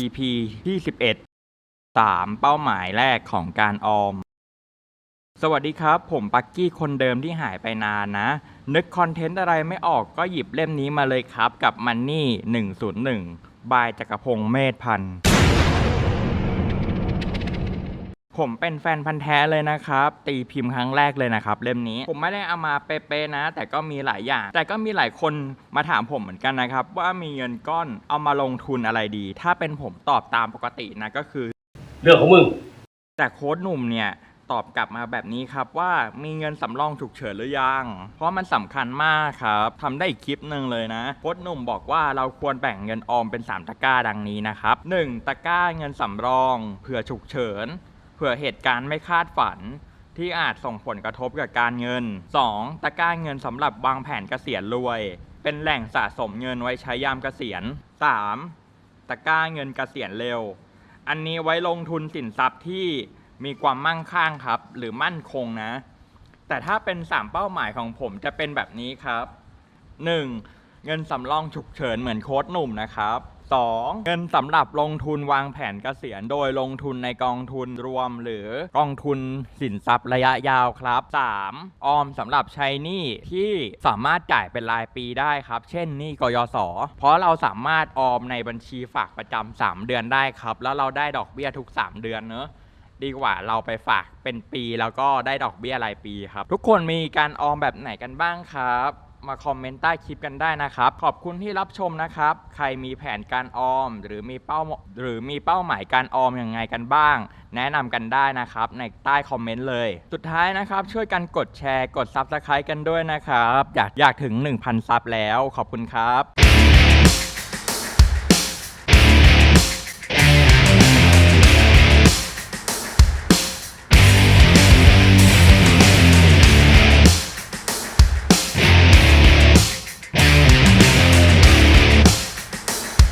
EP ที่11 3 เป้าหมายแรกของการออม สวัสดีครับ ผมปักกี้คนเดิมที่หายไปนานนะ นึกคอนเทนต์อะไรไม่ออกก็หยิบเล่มนี้มาเลยครับกับ Money 101 บายจักรพงษ์เมธพันธ์ ผมเป็นแฟนพันธ์แท้เลยนะครับ ตีพิมพ์ครั้งแรกเลยนะครับ เล่มนี้ผมไม่ได้เอามาเป๊ะๆนะ แต่ก็มีหลายอย่าง แต่ก็มีหลายคนมาถามผมเหมือนกันนะครับ ว่ามีเงินก้อนเอามาลงทุนอะไรดี ถ้าเป็นผมตอบตามปกตินะก็คือ เรื่องของมึง แต่โค้ดหนุ่มเนี่ยตอบกลับมาแบบนี้ครับว่ามีเงินสำรองฉุกเฉินหรือยัง เพราะมันสำคัญมากครับทำได้อีกคลิปหนึ่งเลยนะโค้ดหนุ่มบอกว่าเราควรแบ่งเงินออมเป็น 3 ตะกร้าดังนี้นะครับ 1. ตะกร้าเงินสำรองเผื่อฉุกเฉินเผื่อเหตุการณ์ไม่คาดฝัน ที่อาจส่งผลกระทบกับการเงิน 2. ตะกร้าเงินสำหรับวางแผนเกษียณรวย เป็นแหล่งสะสมเงินไว้ใช้ยามเกษียณ 3. ตะกร้าเงินเกษียณเร็ว อันนี้ไว้ลงทุนสินทรัพย์ที่มีความมั่งคั่งครับ หรือมั่นคงนะ แต่ถ้าเป็น 3 เป้าหมายของผมจะเป็นแบบนี้ครับ 1. เงินสำรองฉุกเฉินเหมือนโค้ดหนุ่มนะครับ 2. เงินสำหรับลงทุนวางแผนเกษียณโดยลงทุนในกองทุนรวม หรือกองทุนสินทรัพย์ระยะยาวครับ 3. ออมสำหรับใช้หนี้ที่สามารถจ่ายเป็นรายปีได้ครับ เช่นหนี้กยศเพราะเราสามารถออมในบัญชีฝากประจำ3เดือนได้ครับ แล้วเราได้ดอกเบี้ยทุก 3 เดือนเนอะดีกว่าเราไปฝากเป็นปีแล้วก็ได้ดอกเบี้ยรายปีครับ ทุกคนมีการออมแบบไหนกันบ้างครับ มาคอมเมนต์ใต้คลิปกันได้นะครับ ขอบคุณที่รับชมนะครับ ใครมีแผนการออม หรือมีเป้าหรือมีเป้าหมายการออมยังไงกันบ้าง แนะนำกันได้นะครับ ในใต้คอมเมนต์เลย สุดท้ายนะครับช่วยกันกดแชร์กด Subscribe กันด้วยนะครับ อยากอยากถึง 1,000ซับแล้วขอบคุณครับ